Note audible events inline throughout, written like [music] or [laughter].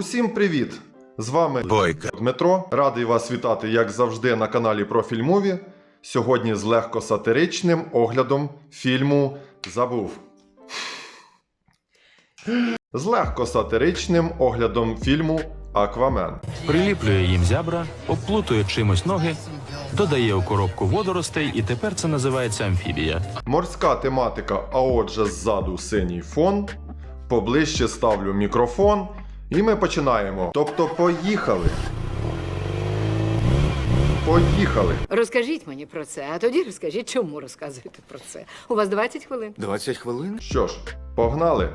Усім привіт! З вами Бойка. Дмитро. Радий вас вітати, як завжди, на каналі Профільмові. Сьогодні з легко сатиричним оглядом фільму Забув. З легко сатиричним оглядом фільму Аквамен. Приліплює їм зябра, обплутує чимось ноги, додає у коробку водоростей, і тепер це називається амфібія. Морська тематика, а отже, ззаду синій фон. Поближче ставлю мікрофон. І ми починаємо. Тобто, поїхали. Поїхали. Розкажіть мені про це, а тоді розкажіть, чому розказуєте про це. У вас 20 хвилин. 20 хвилин? Що ж, погнали.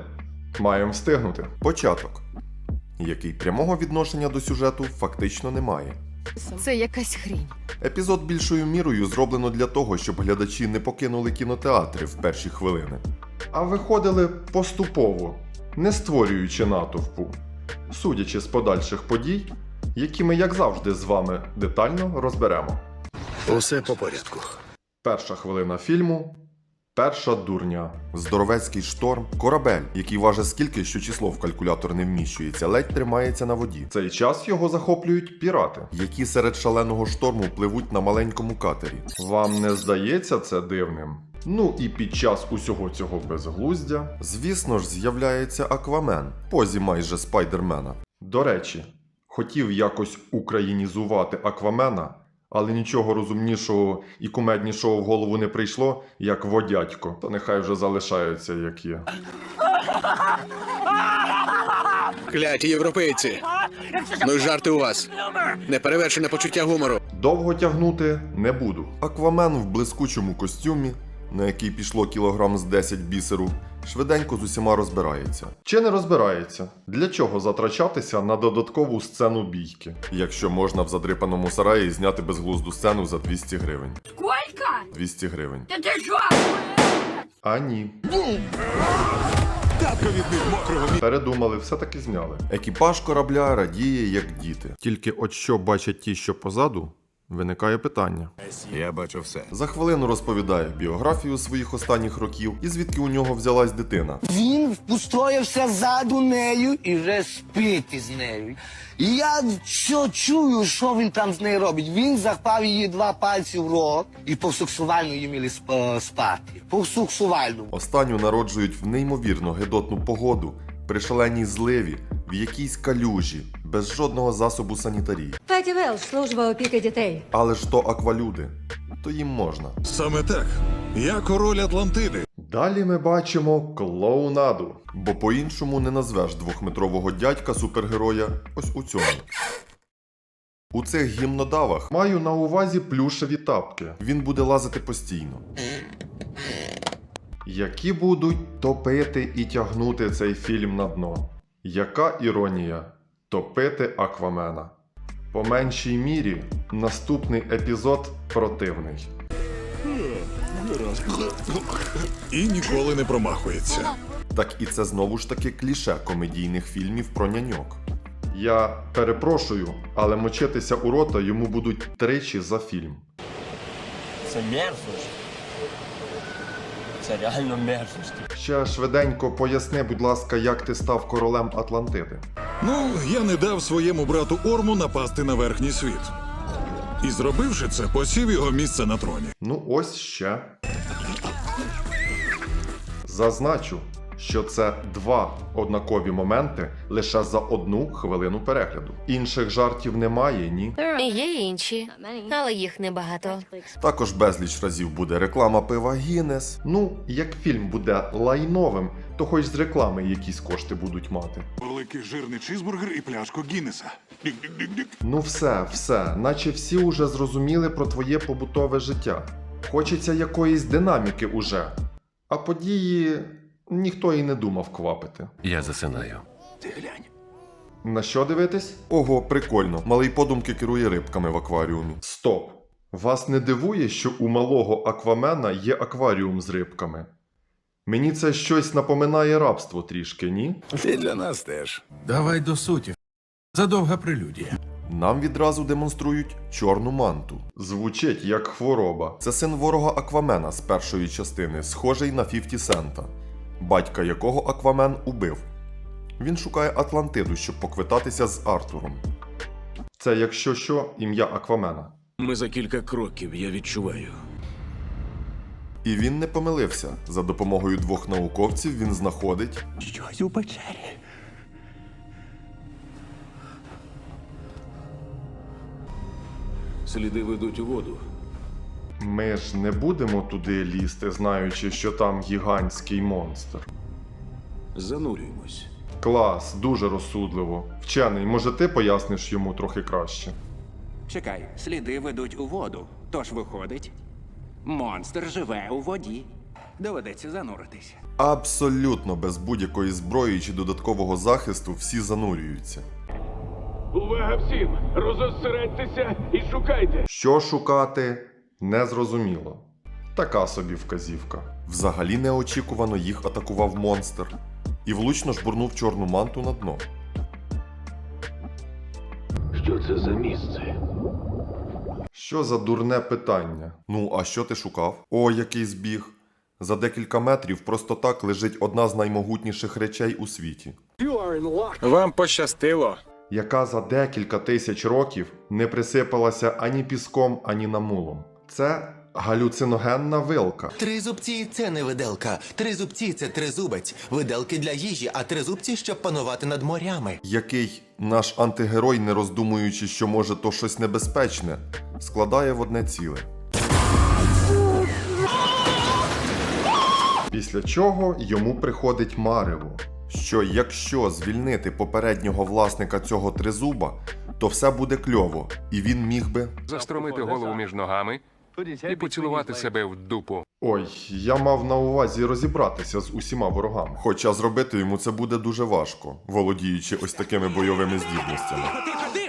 Маємо встигнути. Початок. Який прямого відношення до сюжету фактично немає. Це якась хрінь. Епізод більшою мірою зроблено для того, щоб глядачі не покинули кінотеатри в перші хвилини, а виходили поступово, не створюючи натовпу, судячи з подальших подій, які ми, як завжди, з вами детально розберемо. Усе по порядку. Перша хвилина фільму. Перша дурня. Здоровецький шторм, корабель, який важить скільки, що число в калькулятор не вміщується, ледь тримається на воді. Цей час його захоплюють пірати, які серед шаленого шторму пливуть на маленькому катері. Вам не здається це дивним? Ну і під час усього цього безглуздя, звісно ж, з'являється Аквамен, позі майже спайдермена. До речі, хотів якось українізувати Аквамена, але нічого розумнішого і кумеднішого в голову не прийшло, як водядько. То нехай вже залишаються, як є. Кляті європейці. Ну й жарти у вас. Неперевершене почуття гумору. Довго тягнути не буду. Аквамен в блискучому костюмі, на який пішло кілограм з 10 бісеру, швиденько з усіма розбирається. Чи не розбирається? Для чого затрачатися на додаткову сцену бійки, якщо можна в задрипаному сараї зняти безглузду сцену за 200 гривень? Сколько? 200 гривень. Та ти що? А ні. Передумали, все-таки зняли. Екіпаж корабля радіє, як діти. Тільки от що бачать ті, що позаду, виникає питання. Я бачу все. За хвилину розповідає біографію своїх останніх років і звідки у нього взялась дитина. Він устроївся ззаду нею і вже спить із нею. І я що чую, що він там з нею робить. Він запав її два пальці в рот і повсексуально її міли спати. Повсексуально. Останню народжують в неймовірно гидотну погоду, при шаленій зливі, в якійсь калюжі, без жодного засобу санітарії. Паті Велш, служба опіки дітей. Але ж то аквалюди, то їм можна. Саме так. Я король Атлантиди. Далі ми бачимо клоунаду, бо по-іншому не назвеш двохметрового дядька супергероя ось у цьому. У цих гімнодавах маю на увазі плюшеві тапки. Він буде лазити постійно. Які будуть топити і тягнути цей фільм на дно. Яка іронія топити Аквамена. По меншій мірі наступний епізод противний. І ніколи не промахується. Так і це знову ж таки кліше комедійних фільмів про няньок. Я перепрошую, але мочитися у рота йому будуть тричі за фільм. Це мерзость. Це реально мерзость. Ще швиденько поясни, будь ласка, як ти став королем Атлантиди. Ну, я не дав своєму брату Орму напасти на верхній світ. І зробивши це, посів його місце на троні. Ну, ось ще. Зазначу, що це два однакові моменти лише за одну хвилину перегляду. Інших жартів немає, ні. Є інші, але їх небагато. Також безліч разів буде реклама пива Гіннес. Ну, як фільм буде лайновим, то хоч з реклами якісь кошти будуть мати. Великий жирний чизбургер і пляшку Гіннеса. Ну все, все, наче всі уже зрозуміли про твоє побутове життя. Хочеться якоїсь динаміки уже. А події ніхто і не думав квапити. Я засинаю. Ти глянь. На що дивитись? Ого, прикольно. Малий подумки керує рибками в акваріумі. Стоп! Вас не дивує, що у малого аквамена є акваріум з рибками? Мені це щось напоминає рабство трішки, ні? Ти для нас теж. Давай до суті. Задовга прелюдія. Нам відразу демонструють чорну манту. Звучить як хвороба. Це син ворога Аквамена з першої частини, схожий на 50 Сента, батька якого Аквамен убив. Він шукає Атлантиду, щоб поквитатися з Артуром. Це, якщо що, ім'я Аквамена. Ми за кілька кроків, я відчуваю. І він не помилився. За допомогою двох науковців він знаходить Щось у печері. Сліди ведуть у воду. Ми ж не будемо туди лізти, знаючи, що там гігантський монстр. Занурюємось. Клас, дуже розсудливо. Вчений, може ти поясниш йому трохи краще? Чекай, сліди ведуть у воду. Тож виходить, монстр живе у воді. Доведеться зануритись. Абсолютно без будь-якої зброї чи додаткового захисту всі занурюються. Увага всім! Розосередьтеся і шукайте! Що шукати, незрозуміло. Така собі вказівка. Взагалі неочікувано їх атакував монстр і влучно жбурнув чорну манту на дно. Що це за місце? Що за дурне питання? Ну, а що ти шукав? О, який збіг. За декілька метрів просто так лежить одна з наймогутніших речей у світі, Вам пощастило. яка за декілька тисяч років не присипалася ані піском, ані намулом. Це галюциногенна вилка. Три зубці це не виделка. Три зубці це тризубець. Виделки для їжі, а тризубці, щоб панувати над морями. який наш антигерой, не роздумуючи, що може то щось небезпечне, складає в одне ціле. Після чого йому приходить марево, що якщо звільнити попереднього власника цього тризуба, то все буде кльово, і він міг би. Застромити голову між ногами і поцілувати себе в дупу. Ой, я мав на увазі розібратися з усіма ворогами. Хоча зробити йому це буде дуже важко, володіючи ось такими бойовими здібностями.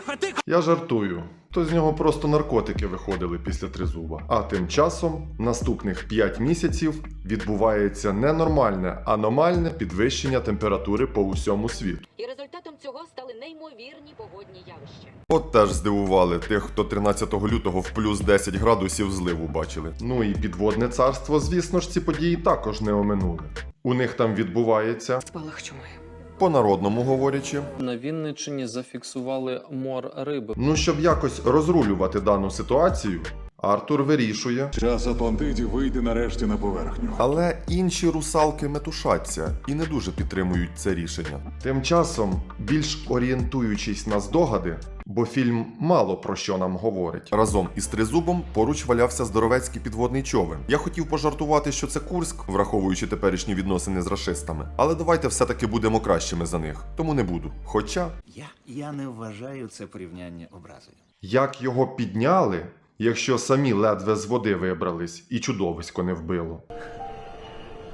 Тихо, тихо, тихо! Я жартую. То з нього просто наркотики виходили після тризуба. А тим часом наступних 5 місяців відбувається ненормальне, аномальне підвищення температури по усьому світу. І результатом цього стали неймовірні погодні явища. От теж здивували тих, хто 13 лютого в плюс 10 градусів зливу бачили. Ну і підводне царство, звісно ж, ці події також не оминули. У них там відбувається, Спалах чуми. По народному говорячи, На Вінниччині зафіксували мор риби. ну щоб якось розрулювати дану ситуацію, Артур вирішує, Час Атлантиді вийде нарешті на поверхню. Але інші русалки метушаться і не дуже підтримують це рішення. Тим часом, більш орієнтуючись на здогади, бо фільм мало про що нам говорить. Разом із тризубом поруч валявся здоровецький підводний човен. Я хотів пожартувати, що це Курськ, враховуючи теперішні відносини з рашистами. Але давайте все-таки будемо кращими за них, тому не буду. Хоча, Я, я не вважаю це порівняння образою. як його підняли, якщо самі ледве з води вибрались і чудовисько не вбило.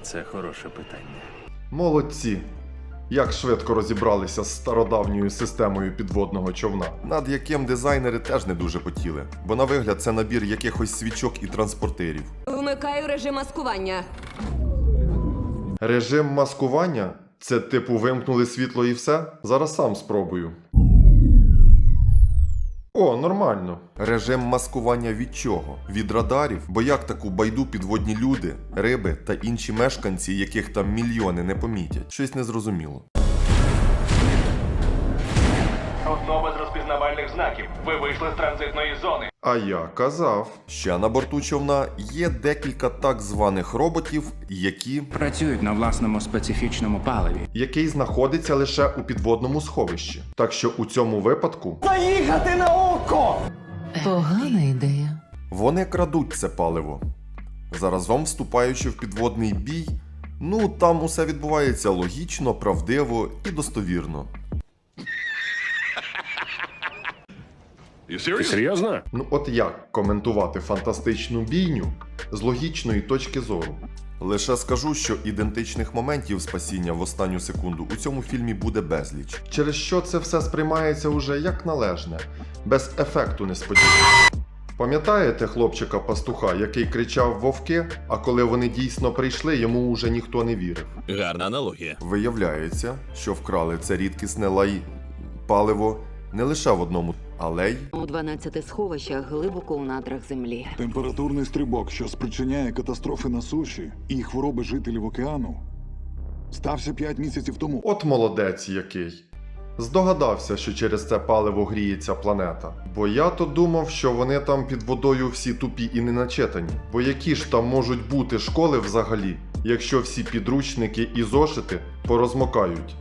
Це хороше питання. Молодці! Як швидко розібралися з стародавньою системою підводного човна, над яким дизайнери теж не дуже потіли, бо на вигляд це набір якихось свічок і транспортерів. Вмикаю режим маскування. Режим маскування це типу вимкнули світло і все? Зараз сам спробую. О, нормально. Режим маскування від чого? Від радарів? Бо як таку байду підводні люди, риби та інші мешканці, яких там мільйони не помітять? Щось незрозуміло. Основа з розпізнавальних знаків. Ви вийшли з транзитної зони. А я казав, ще на борту човна є декілька так званих роботів, які Працюють на власному специфічному паливі. який знаходиться лише у підводному сховищі. Так що у цьому випадку Погана ідея. вони крадуть це паливо. Заразом вступаючи в підводний бій, ну там усе відбувається логічно, правдиво і достовірно. Ти серйозно? Ну от як коментувати фантастичну бійню з логічної точки зору? Лише скажу, що ідентичних моментів спасіння в останню секунду у цьому фільмі буде безліч. Через що це все сприймається уже як належне, без ефекту несподіванки. Пам'ятаєте хлопчика пастуха, який кричав вовки, а коли вони дійсно прийшли, йому уже ніхто не вірив? Гарна аналогія. Виявляється, що вкрали це рідкісне лай паливо не лише в одному, але й У 12 сховищах глибоко у надрах землі. Температурний стрибок, що спричиняє катастрофи на суші і хвороби жителів океану, Стався п'ять місяців тому. От молодець який. Здогадався, що через це паливо гріється планета. Бо я то думав, що вони там під водою всі тупі і неначитані. Бо які ж там можуть бути школи взагалі, якщо всі підручники і зошити порозмокають?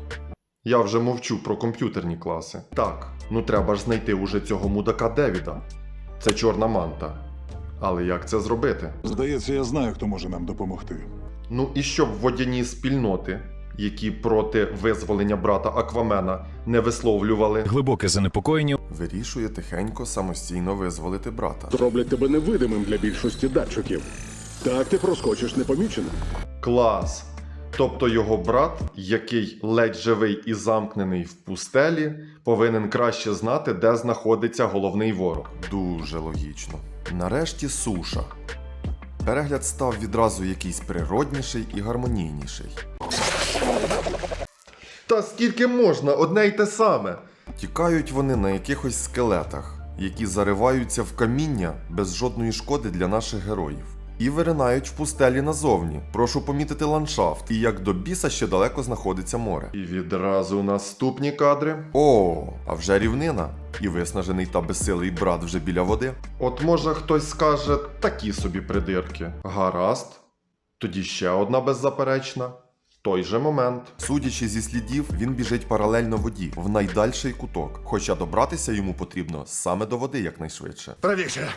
Я вже мовчу про комп'ютерні класи. Так, ну треба ж знайти уже цього мудака Девіда. Це чорна манта. Але як це зробити? Здається, я знаю, хто може нам допомогти. Ну і щоб водяні спільноти, які проти визволення брата Аквамена не висловлювали, Глибоке занепокоєння вирішує тихенько самостійно визволити брата. Роблять тебе невидимим для більшості датчиків. Так ти проскочиш непомічено. Клас! Тобто його брат, який ледь живий і замкнений в пустелі, повинен краще знати, де знаходиться головний ворог. Дуже логічно. Нарешті суша. Перегляд став відразу якийсь природніший і гармонійніший. Та скільки можна, одне й те саме. Тікають вони на якихось скелетах, які зариваються в каміння без жодної шкоди для наших героїв. І виринають в пустелі назовні. Прошу помітити ландшафт, і як до біса ще далеко знаходиться море. І відразу наступні кадри. О, а вже рівнина. І виснажений та безсилий брат вже біля води. От може хтось скаже такі собі придирки. Гаразд. Тоді ще одна беззаперечна. Той же момент. Судячи зі слідів, він біжить паралельно воді в найдальший куток. Хоча добратися йому потрібно саме до води якнайшвидше. Правіше!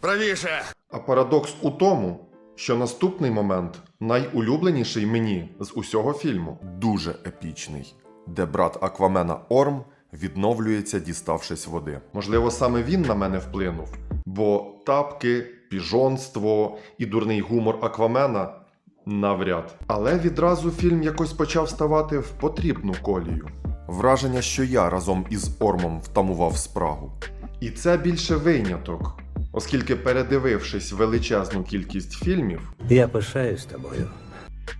Правіше! А парадокс у тому, що наступний момент найулюбленіший мені з усього фільму. Дуже епічний, де брат Аквамена Орм відновлюється, діставшись води. Можливо, саме він на мене вплинув, бо тапки, піжонство і дурний гумор Аквамена навряд. Але відразу фільм якось почав ставати в потрібну колію. Враження, що я разом із Ормом втамував спрагу. І це більше виняток, оскільки, передивившись величезну кількість фільмів, Я пишаюсь тобою.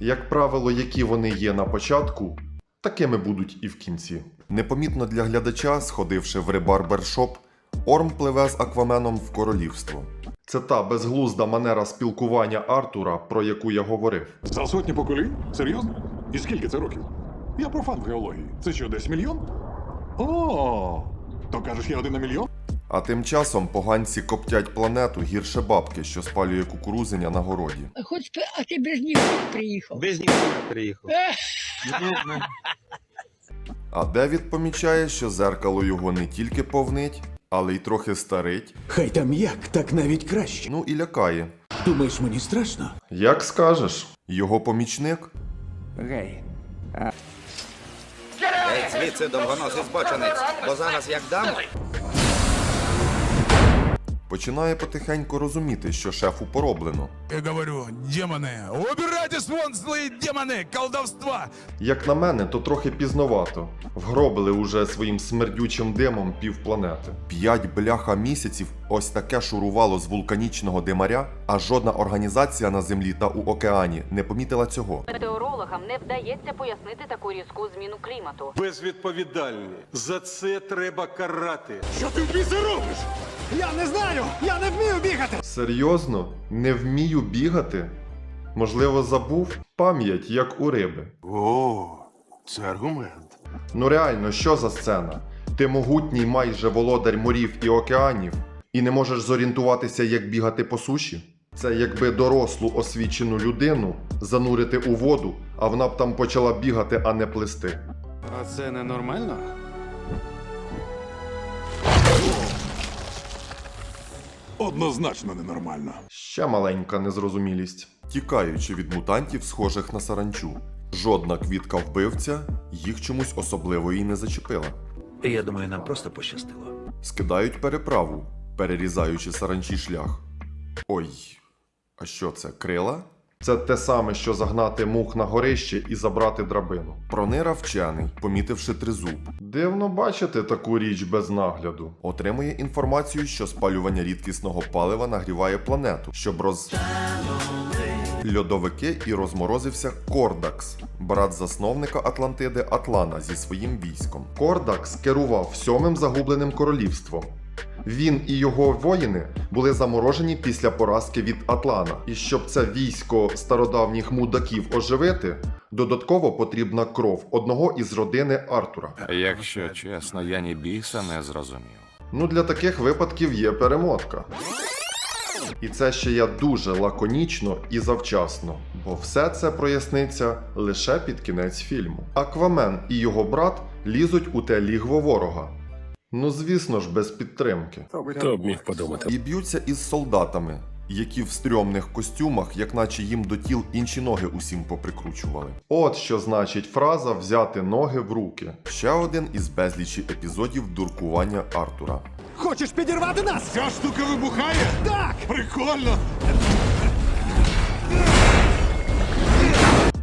як правило, які вони є на початку, такими будуть і в кінці. Непомітно для глядача, сходивши в рибарбершоп, Орм пливе з Акваменом в королівство. Це та безглузда манера спілкування Артура, про яку я говорив. За сотні поколінь? Серйозно? І скільки це років? Я профан в геології. Це що, десь мільйон? О, то кажеш, я один на мільйон? А тим часом поганці коптять планету гірше бабки, що спалює кукурузиня на городі. Хоч а ти без них приїхав. Без нікого приїхав. А Девід помічає, що зеркало його не тільки повнить, але й трохи старить, Хай там як, так навіть краще. ну і лякає. Думаєш, мені страшно? Як скажеш, його помічник Гей. Звідси довгоносий збочинець, бо зараз як дам. Починає потихеньку розуміти, що шефу пороблено. Я говорю, демони, убирайтесь вон, злі демони, колдовства! Як на мене, то трохи пізновато. Вгробили уже своїм смердючим димом півпланети. П'ять бляха місяців ось таке шурувало з вулканічного димаря, а жодна організація на землі та у океані не помітила цього. Метеорологам не вдається пояснити таку різку зміну клімату. Безвідповідальні. За це треба карати. Серйозно? Не вмію бігати? Можливо, забув пам'ять, як у риби. О, це аргумент. Ну реально, що за сцена? Ти могутній майже володар морів і океанів, і не можеш зорієнтуватися, як бігати по суші? Це якби дорослу освічену людину занурити у воду, а вона б там почала бігати, а не плисти. А це ненормально? Однозначно ненормально. Ще маленька незрозумілість. Тікаючи від мутантів, схожих на саранчу. Жодна квітка вбивця їх чомусь особливо і не зачепила. Я думаю, нам просто пощастило. Скидають переправу, перерізаючи саранчі шлях. Ой, а що це, крила? Це те саме, що загнати мух на горище і забрати драбину. Пронира вчений, помітивши тризуб. Дивно бачити таку річ без нагляду. Отримує інформацію, що спалювання рідкісного палива нагріває планету, щоб роз. Льодовики і розморозився Кордакс, брат засновника Атлантиди Атлана зі своїм військом. Кордакс керував сьомим загубленим королівством. Він і його воїни були заморожені після поразки від Атлана. І щоб це військо стародавніх мудаків оживити, додатково потрібна кров одного із родини Артура. Якщо чесно, я ні біса не зрозумів. Ну, для таких випадків є перемотка. І це ще я дуже лаконічно і завчасно, бо все це проясниться лише під кінець фільму. Аквамен і його брат лізуть у те лігво ворога. Ну, звісно ж, без підтримки. Хто б міг подумати? І б'ються із солдатами, які в стрьомних костюмах, як наче їм до тіл інші ноги усім поприкручували. От що значить фраза взяти ноги в руки. Ще один із безлічі епізодів дуркування Артура. Хочеш підірвати нас? Ця штука вибухає? Так! Прикольно!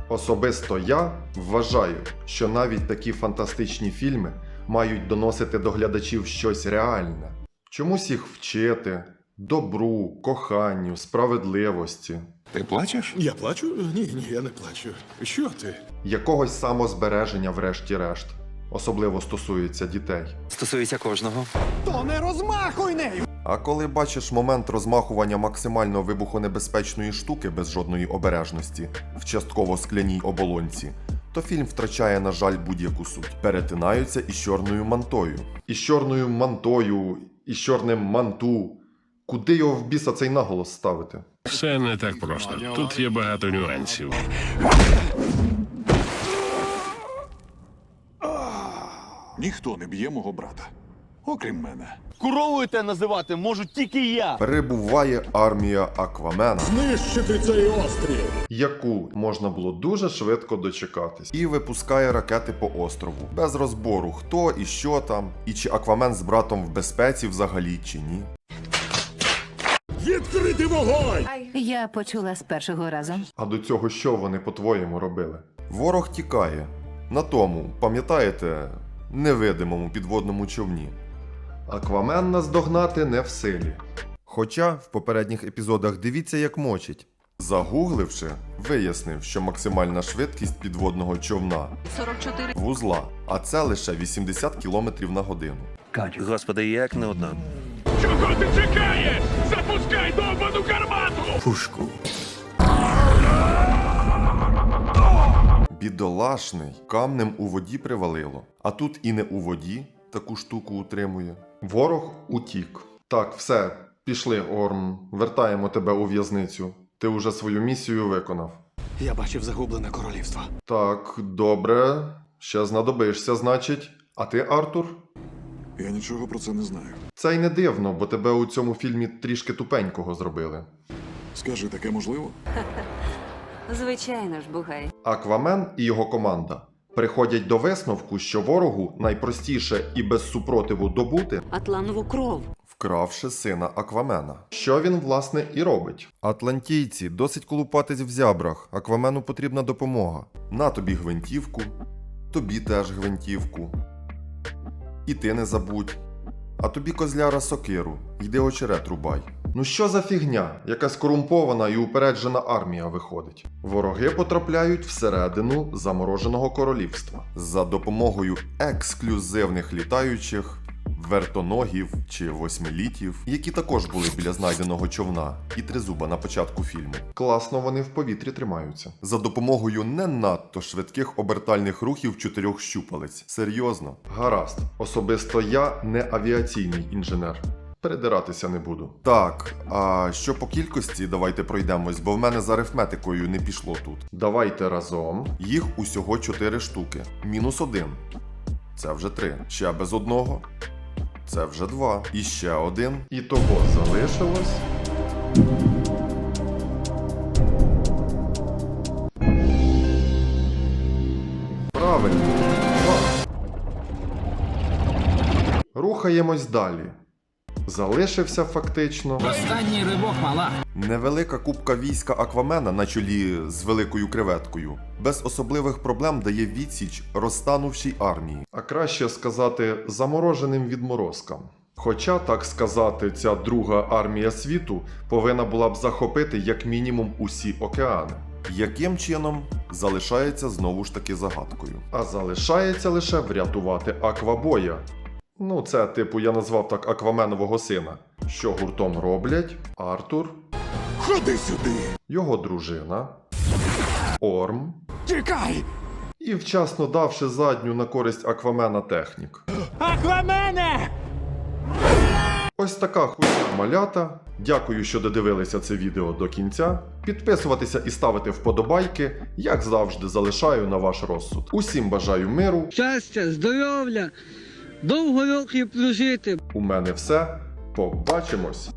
Особисто я вважаю, що навіть такі фантастичні фільми мають доносити до глядачів щось реальне, чомусь їх вчити, добру, коханню, справедливості, Ти плачеш? Я плачу? Ні, ні, я не плачу. Що ти? якогось самозбереження, врешті-решт. Особливо стосується дітей. Стосується кожного. То не розмахуй нею! А коли бачиш момент розмахування максимально вибухонебезпечної штуки без жодної обережності в частково скляній оболонці, то фільм втрачає, на жаль, будь-яку суть. Перетинаються із чорною мантою. Із чорною мантою, із чорним манту. Куди його в біса цей наголос ставити? Все не так просто. Тут є багато нюансів. Ніхто не б'є мого брата. Окрім мене. Коровою те називати можу тільки я. Перебуває армія Аквамена, Знищити цей острів! яку можна було дуже швидко дочекатись, і випускає ракети по острову без розбору, хто і що там, і чи Аквамен з братом в безпеці взагалі чи ні. Відкрити вогонь! Я почула з першого разу. А до цього що вони по-твоєму робили? Ворог тікає. На тому, пам'ятаєте, невидимому підводному човні. Аквамен наздогнати не в силі. Хоча в попередніх епізодах дивіться, як мочить. Загугливши, вияснив, що максимальна швидкість підводного човна 44. вузла, а це лише 80 км на годину. Господи, як нудно. Чого ти чекаєш? Запускай довбану гармату! Пушку. Бідолашний камнем у воді привалило, а тут і не у воді таку штуку утримує. Ворог утік. Так, все, пішли, Орм. Вертаємо тебе у в'язницю. Ти уже свою місію виконав. Я бачив загублене королівство. Так, добре. Ще знадобишся, значить. А ти, Артур? Я нічого про це не знаю. Це й не дивно, бо тебе у цьому фільмі трішки тупенького зробили. Скажи, таке можливо? [laughs] Звичайно ж, бугай. Аквамен і його команда приходять до висновку, що ворогу найпростіше і без супротиву добути, Атланову кров. вкравши сина Аквамена. Що він, власне, і робить. Атлантійці досить колупатись в зябрах. Аквамену потрібна допомога. На тобі гвинтівку, тобі теж гвинтівку. І ти не забудь. А тобі козляра сокиру, йди очерет рубай. Ну що за фігня? Якась корумпована і упереджена армія виходить. Вороги потрапляють всередину замороженого королівства за допомогою ексклюзивних літаючих вертоногів чи восьмилітів, які також були біля знайденого човна і тризуба на початку фільму. Класно вони в повітрі тримаються. За допомогою не надто швидких обертальних рухів чотирьох щупалець. Серйозно. Гаразд. Особисто я не авіаційний інженер. Передиратися не буду. Так, а що по кількості, давайте пройдемось, бо в мене з арифметикою не пішло тут. Давайте разом. Їх усього 4 штуки. Мінус один. Це вже три. Ще без одного. Це вже два. І ще один. І того залишилось. Правильно. Два. Рухаємось далі. Залишився фактично. Останній рибок мала. Невелика купка війська Аквамена на чолі з великою креветкою без особливих проблем дає відсіч розтанувшій армії, а краще сказати замороженим відморозкам. Хоча, так сказати, ця друга армія світу повинна була б захопити як мінімум усі океани. Яким чином залишається знову ж таки загадкою. А залишається лише врятувати Аквабоя Ну, це, типу, я назвав так Акваменового сина. Що гуртом роблять? Артур, Ходи сюди! його дружина, Орм Тікай! і вчасно давши задню на користь Аквамена технік. Аквамене! Ось така хуйня малята. Дякую, що додивилися це відео до кінця. Підписуватися і ставити вподобайки, як завжди, залишаю на ваш розсуд. Усім бажаю миру. Щастя, здоров'я, довго років прожити. У мене все. Побачимось!